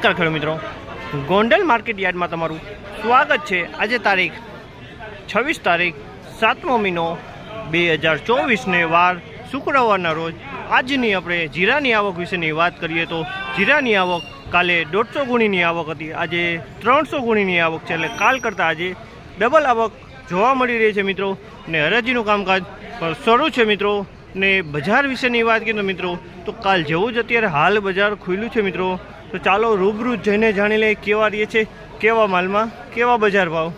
નમસ્કાર ખેડૂત મિત્રો. ગોંડલ માર્કેટ યાર્ડમાં તમારું સ્વાગત છે. આજે તારીખ છવ્વીસ તારીખ, સાતમો મહિનો બે હજાર ચોવીસને વાર શુક્રવારના રોજ આજની આપણે જીરાની આવક વિશેની વાત કરીએ તો જીરાની આવક કાલે દોઢસો ગુણીની આવક હતી. આજે ત્રણસો ગુણીની આવક છે એટલે કાલ કરતાં આજે ડબલ આવક જોવા મળી રહી છે મિત્રો. ને હરાજીનું કામકાજ પણ શરૂ છે મિત્રો. ને બજાર વિશેની વાત કરીએ તો મિત્રો, તો કાલ જેવું જ અત્યારે હાલ બજાર ખુલ્યું છે મિત્રો. તો ચાલો રૂબરૂ જઈને જાણી લઈએ કેવા રહે છે કેવા માલમાં કેવા બજાર ભાવ?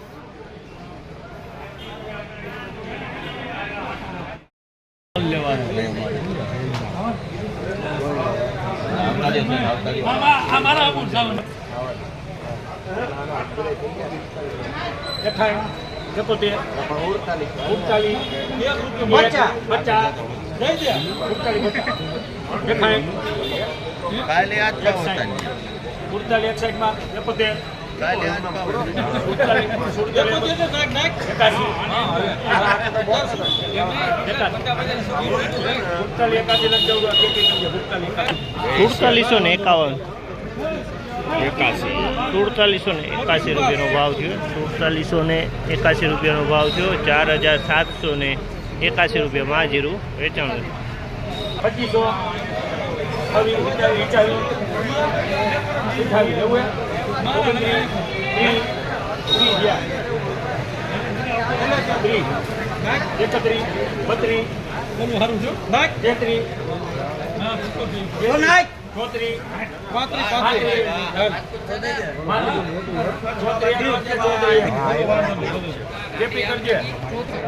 કાલે આજ ભાવ હતા ને. ઉડતાલી એક સાઈડમાં એકોતેર એકાસી એકાસી એકાસી સુડતાલીસો ને એકાવન. સુડતાલીસો ને એકાસી રૂપિયાનો ભાવ થયો. સુડતાલીસો ને એકાસી રૂપિયાનો ભાવ થયો. ચાર હજાર સાતસો ને એકાસી રૂપિયામાં જીરું વેચાણ પચીસો. ત્રીસ, ત્રીસ ગયા. ત્રીસ, એકત્રીસ, બત્રીસ, ચોત્રીસ,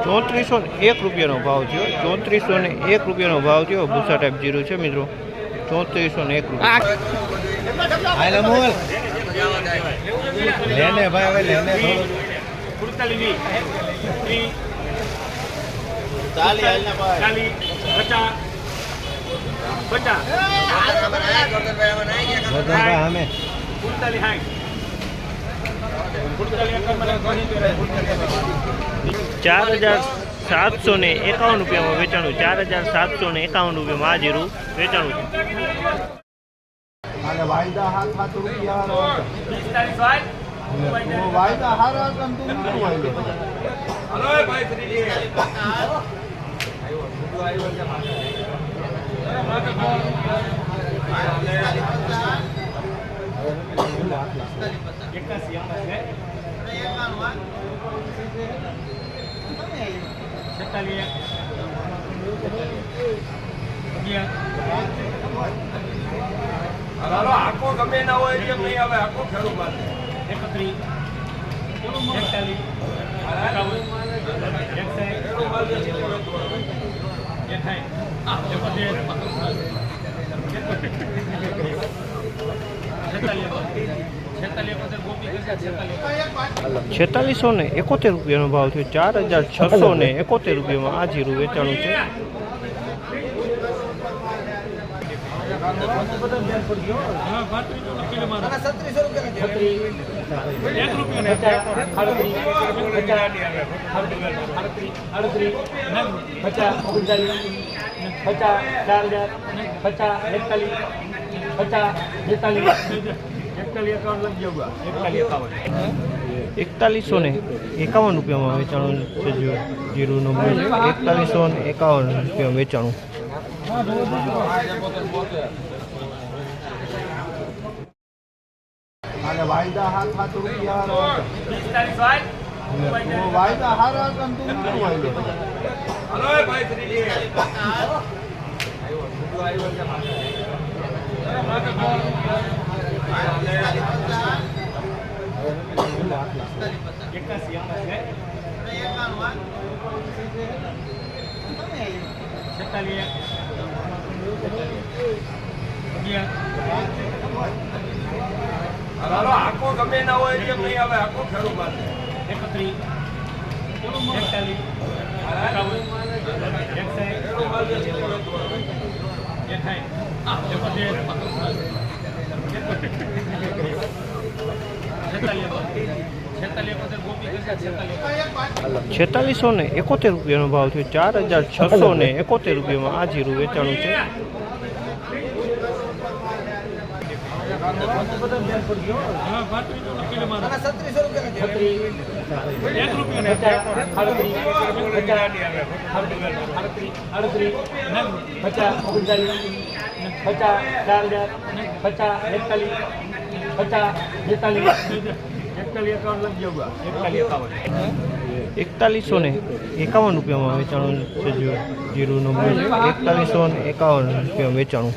ચોત્રીસો ને એક રૂપિયાનો ભાવ થયો. ચોત્રીસો ને એક રૂપિયાનો ભાવ થયો. ભૂસા ટાઈપ જીરું છે મિત્રો. ચોત્રીસો ને એક લેને ભાઈ હવે લેને પચાસ, ચાર હજાર સાતસો ને એકાવન રૂપિયામાં વેચાણું ચાર હજાર સાતસો ને એકાવન રૂપિયામાં આ જીરું વેચાણું છે. એકાસી આમાં છે. છેતાલીસ. આખો ગમે ના હોય એમ નહીં આવે આખો ખેડૂત માટે. એકત્રીસ. એકતાલીસ. એકાવન એકસાઠ એકાઠ એકોતેર છેતાલીસ છેતાલીસ એકોતેર ગોપી કરતા છેતાલીસ ને એકોતેર રૂપિયાનો ભાવ થયો ચાર હજાર છસો ને એકોતેર રૂપિયામાં આ જીરું વેચાણું છે પચાસ ચાર હજાર પચાસ એકતાલીસ પચાસ બેતાલીસ એકતાલીસ ને એકાવન રૂપિયામાં વેચાણું છે જીરું- મૂળ એકતાલીસો ને એકાવન રૂપિયા વેચાણું. વાયદા હાથ હાથ રૂપિયા ભાઈ હાલો આખો ગમે ના હોય એમ નહીં આવે આખો ખેડૂત માટે એકત્રીસ એકતાલીસ એકાઠ એકોતેર છેતાલીસ ને એકોતેર રૂપિયાનો ભાવ થયો ચાર હજાર છસો ને એકોતેર રૂપિયામાં આ જીરું વેચાણું છે એકતાલીસો ને એકાવન રૂપિયામાં વેચાણું છે જીરુનું એકતાલીસો ને એકાવન રૂપિયામાં વેચાણું.